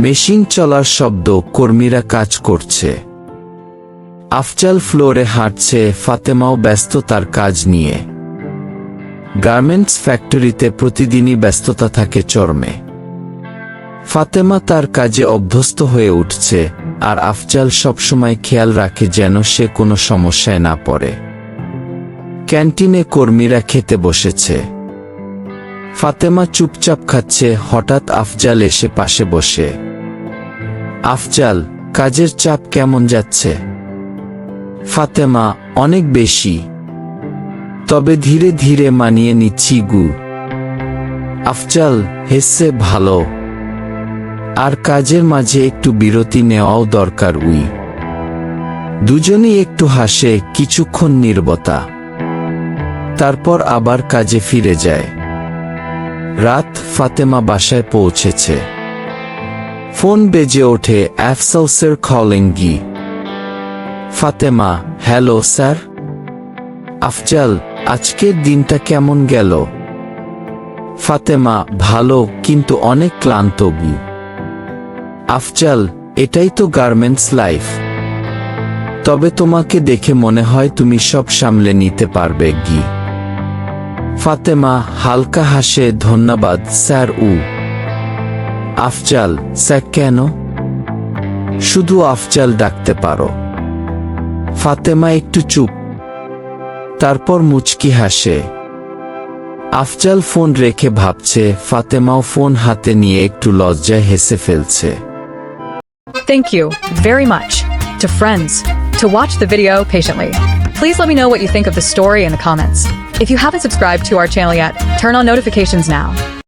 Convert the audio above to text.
Machine চলার শব্দ কর্মীরা কাজ করছে। আফজাল ফ্লোরে হাঁটছে ফাতেমাও ব্যস্ত তার কাজ নিয়ে। গার্মেন্টস ফ্যাক্টরিতে প্রতিদিনই ব্যস্ততা থাকে চর্মে। ফাতেমা তার কাজে অভ্যস্ত হয়ে উঠছে, আর আফজাল সবসময় খেয়াল রাখে যেন সে কোনো সমস্যায় না পড়ে। ক্যান্টিনে কর্মীরা খেতে বসেছে। ফাতেমা চুপচাপ খাচ্ছে, হঠাৎ আফজাল এসে পাশে বসে। আফজাল, কাজের চাপ কেমন যাচ্ছে? ফাতেমা, অনেক বেশি। তবে ধীরে ধীরে মানিয়ে নিচ্ছি গু। আফজাল, হেসে ভালো। আর কাজের মাঝে একটু বিরতি নেওয়াও দরকার, উই। দুজনই একটু হাসে, কিছুক্ষণ নির্বতা। তারপর আবার কাজে ফিরে যায়। রাত ফাতেমা বাসায় পৌঁছেছে। ফোন বেজে ওঠে অ্যাফসাউসের কলিং গি ফাতেমা, হ্যালো, স্যার? আফজাল, আজকের দিনটা কেমন গেল? ফাতেমা, ভালো, কিন্তু অনেক ক্লান্ত গি আফজাল, এটাই তো গার্মেন্টস লাইফ। তবে তোমাকে দেখে মনে হয় তুমি সব সামলে নিতে পারবে, গি। ফাতেমা হালকা হাসে ধন্যবাদ স্যার উ আফজাল স্যার কেন শুধু আফজাল ডাকতে পারো ফাতেমা একটু চুপ তারপর মুচকি হাসে আফজাল ফোন রেখে ভাবছে ফাতেমাও ফোন হাতে নিয়ে একটু লজ্জায় হেসে ফেলছে Thank you very much to friends to watch the video patiently. Please let me know what you think of the story in the comments. If you haven't subscribed to our channel yet, turn on notifications now.